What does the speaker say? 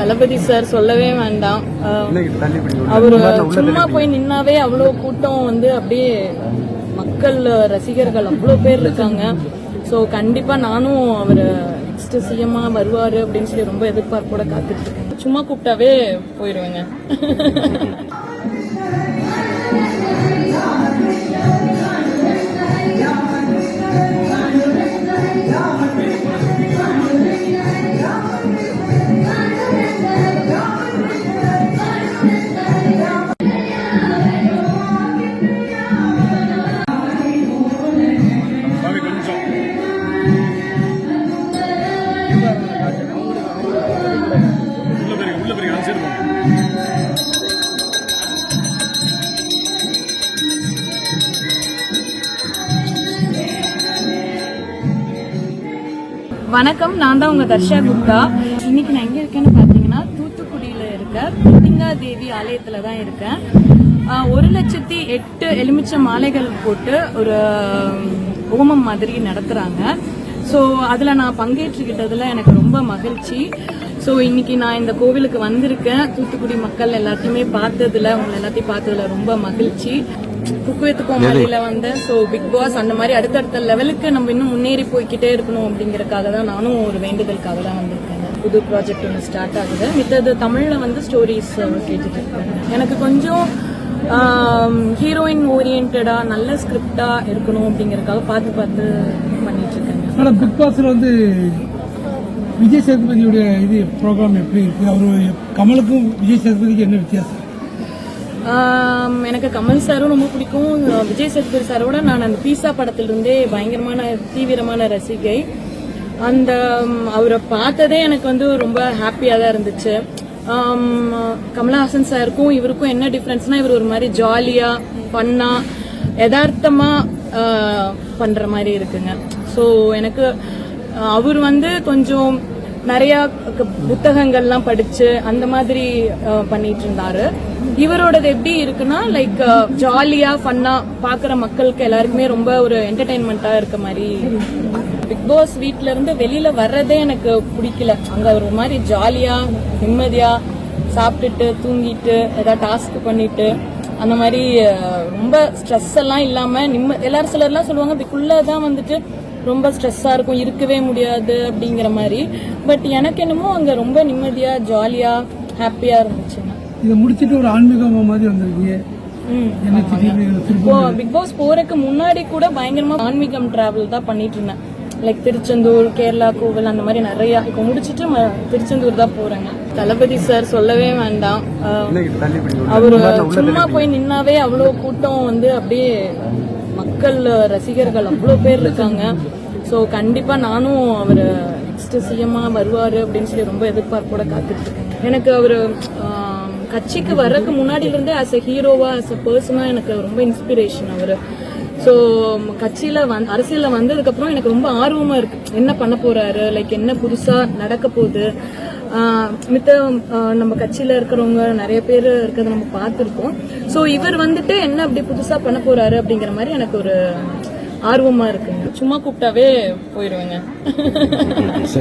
தளபதி sir சொல்லவே வேண்டாம். அவர் சும்மா போய் நின்னாவே அவ்வளோ கூட்டம் வந்து அப்படியே மக்கள் ரசிகர்கள் அவ்வளோ பேர் இருக்காங்க. ஸோ கண்டிப்பாக நானும் அவர் நெக்ஸ்ட் சிஎம்மா வருவார் அப்படின்னு சொல்லி ரொம்ப எதிர்பார்ப்போட காத்துட்டு இருக்கேன். சும்மா கூப்பிட்டாவே போயிடுவேங்க வணக்கம் நான் தான் உங்க தர்ஷா குப்தா. இன்னைக்கு நான் எங்க இருக்கேன்னு பாத்தீங்கன்னா தூத்துக்குடியில இருக்க புத்திங்கா தேவி ஆலயத்துல தான் இருக்கேன். ஒரு லட்சத்தி எட்டு எலுமிச்சை மாலைகள் போட்டு ஒரு ஹோமம் மாதிரி நடத்துறாங்க. ஸோ அதில் நான் பங்கேற்றுக்கிட்டதில் எனக்கு ரொம்ப மகிழ்ச்சி. ஸோ இன்னைக்கு நான் இந்த கோவிலுக்கு வந்திருக்கேன். தூத்துக்குடி மக்கள் எல்லாத்தையுமே பார்த்ததுல உங்களை எல்லாத்தையும் பார்த்ததுல ரொம்ப மகிழ்ச்சி. குக் வித் கோமாளியில வந்து ஸோ பிக் பாஸ் அந்த மாதிரி அடுத்தடுத்த லெவலுக்கு நம்ம இன்னும் முன்னேறி போய்க்கிட்டே இருக்கணும் அப்படிங்கறதுக்காக தான் நானும் ஒரு வேண்டுதலுக்காக தான் வந்திருக்கேன். புது ப்ராஜெக்ட் ஒன்று ஸ்டார்ட் ஆகுது. மித்தது தமிழ்ல வந்து ஸ்டோரிஸ் கேட்டுட்டு இருக்கேன். எனக்கு கொஞ்சம் ஹீரோயின் ஓரியன்டா நல்ல ஸ்கிரிப்டா இருக்கணும் அப்படிங்கறதுக்காக பார்த்து பார்த்து பண்ணிட்டு இருக்கேன் ஆனா பிக் பாஸ்ல வந்து விஜய் சேதுபதியுடைய இது ப்ரோக்ராம் எப்படி இருக்கு? அவரு கமலுக்கும் விஜய் சேதுபதிக்கு என்ன வித்தியாசம்? எனக்கு கமல் சாரும் ரொம்ப பிடிக்கும். விஜய் சேதுபதி சாரோட நான் அந்த பீஸா படத்திலிருந்தே பயங்கரமான தீவிரமான ரசிகை. அந்த அவரை பார்த்ததே எனக்கு வந்து ரொம்ப ஹாப்பியாக தான் இருந்துச்சு. கமலஹாசன் சாருக்கும் இவருக்கும் என்ன டிஃப்ரென்ஸ்னா இவர் ஒரு மாதிரி ஜாலியா பண்ணா யதார்த்தமா பண்ணுற பண்ற மாதிரி இருக்குங்க. ஸோ எனக்கு அவர் வந்து கொஞ்சம் நிறைய புத்தகங்கள்லாம் படிச்சு அந்த மாதிரி பண்ணிட்டு இருந்தாரு இவரோடது எப்படி இருக்குன்னா லைக் ஜாலியா ஃபன்னா பாக்குற மக்களுக்கு எல்லாருக்குமே ரொம்ப ஒரு என்டர்டைன்மெண்டா இருக்க மாதிரி. பிக் பாஸ் வீட்ல இருந்து வெளியில வர்றதே எனக்கு பிடிக்கல. அங்க ஒரு மாதிரி ஜாலியா நிம்மதியா சாப்பிட்டுட்டு தூங்கிட்டு ஏதாவது டாஸ்க் பண்ணிட்டு அந்த மாதிரி ரொம்ப ஸ்ட்ரெஸ் எல்லாம் இல்லாம நிம்ம எல்லாரும் சிலர்லாம் சொல்லுவாங்க இதுக்குள்ள தான் வந்துட்டு ரொம்ப ஸ்ட்ரெஸ்ஸா இருக்கும் இருக்கவே முடியாது அப்படிங்கிற மாதிரி. பட் எனக்கு என்னமோ அங்க ரொம்ப நிம்மதியா ஜாலியா ஹாப்பியா இருந்துச்சுங்க இதை முடிச்சிட்டு ஒரு ஆன்மீகமா மாதிரி வந்திருக்கீங்க. பிக் பாஸ் போறதுக்கு முன்னாடி கூட பயங்கரமா ஆன்மீகம் டிராவல் தான் பண்ணிட்டு இருந்தேன். லைக் திருச்செந்தூர் கேரளா கோவில் அந்த மாதிரி நிறைய. இப்போ முடிச்சிட்டு ம- திருச்செந்தூர் தான் போறேங்க. தளபதி சார் சொல்லவே வேண்டாம். அவரு சும்மா போய் நின்னாவே அவ்வளோ கூட்டம் வந்து அப்படியே மக்கள் ரசிகர்கள் அவ்வளோ பேர் இருக்காங்க. ஸோ கண்டிப்பாக நானும் அவர் நெக்ஸ்ட் சிஎம்மாக வருவார் அப்படின்னு சொல்லி ரொம்ப எதிர்பார்ப்போட காத்துட்டு எனக்கு அவர் கட்சிக்கு வர்றதுக்கு முன்னாடியிலேருந்தே ஆஸ் அ ஹீரோவாக ஆஸ் அ பர்சனாக எனக்கு ரொம்ப இன்ஸ்பிரேஷன் அவர். ஸோ கட்சியில் வந் அரசியலில் வந்ததுக்கப்புறம் எனக்கு ரொம்ப ஆர்வமாக இருக்குது என்ன பண்ண போகிறாரு லைக் என்ன புதுசாக நடக்க போகுது? மித்த நம்ம கட்சியில இருக்கிறவங்க நிறைய பேர் இருக்கிறத நம்ம பார்த்துருக்கோம். ஸோ இவர் வந்துட்டு என்ன அப்படி புதுசா பண்ண போறாரு அப்படிங்கிற மாதிரி எனக்கு ஒரு ஆர்வமா இருக்குங்க சும்மா கூப்பிட்டாவே போயிடுவேங்க